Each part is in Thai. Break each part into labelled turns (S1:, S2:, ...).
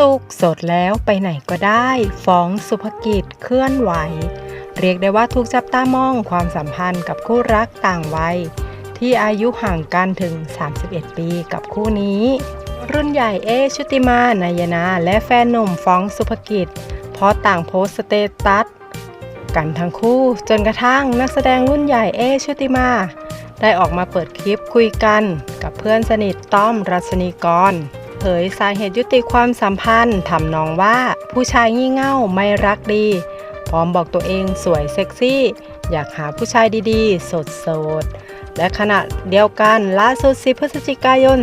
S1: สุขสดแล้วไปไหนก็ได้ฟ้องสุภกิจเคลื่อนไหว เรียกได้ว่าถูกจับตามองความสัมพันธ์กับคู่รักต่างวัย ที่อายุห่างกันถึง 31 ปีกับคู่นี้ รุ่นใหญ่เอชุติมานายนา และแฟนหนุ่มฟ้องสุภกิจ เพราะต่างโพสต์สเตตัสกันทั้งคู่จนกระทั่งนักแสดงรุ่นใหญ่เอชุติมา ได้ออกมาเปิดคลิปคุยกันกับเพื่อนสนิทต้อมรัชนีกร เผยสาเหตุยุติความสัมพันธ์ทำนองว่าผู้ชายงี่เง่าไม่รักดี พร้อมบอกตัวเองสวยเซ็กซี่ อยากหาผู้ชายดีๆ สดๆและขณะเดียวกันล่าสุด10พฤศจิกายน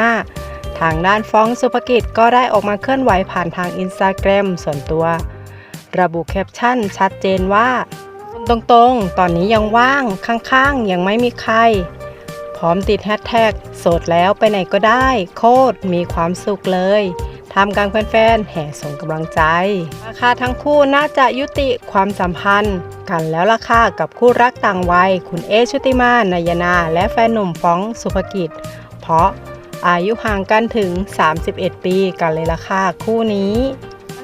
S1: 2565 ทางด้านฟ้องสุภกิจก็ได้ออกมาเคลื่อนไหวผ่านทางอินสตาแกรมส่วนตัว ระบุแคปชั่นชัดเจนว่า ตรงๆ ตอนนี้ยังว่างข้างๆ ยังไม่มีใคร ร้อมติดแฮชแท็กโสดแล้วไปไหนก็ได้ โคตรมีความสุขเลยทำกลางแฟนๆแห่ส่งกำลังใจราคาทั้งคู่น่าจะยุติความสัมพันธ์ กันแล้วล่ะค่ะกับคู่รักต่างวัย คุณเอชุติมานายนา และแฟนหนุ่มฟ้องสุภกิจ เพราะอายุห่างกันถึง 31 ปีกันเลยล่ะค่ะคู่นี้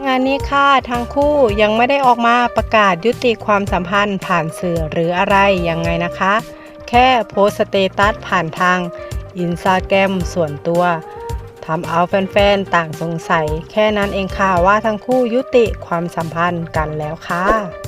S1: งานนี้ค่ะทั้งคู่ยังไม่ได้ออกมาประกาศยุติความสัมพันธ์ผ่านสื่อหรืออะไรยังไงนะคะ แค่โพสต์สเตตัสผ่านทางอินสตาแกรมส่วนตัวทำเอาแฟนๆ ต่างสงสัย แค่นั้นเองค่ะว่าทั้งคู่ยุติความสัมพันธ์กันแล้วค่ะ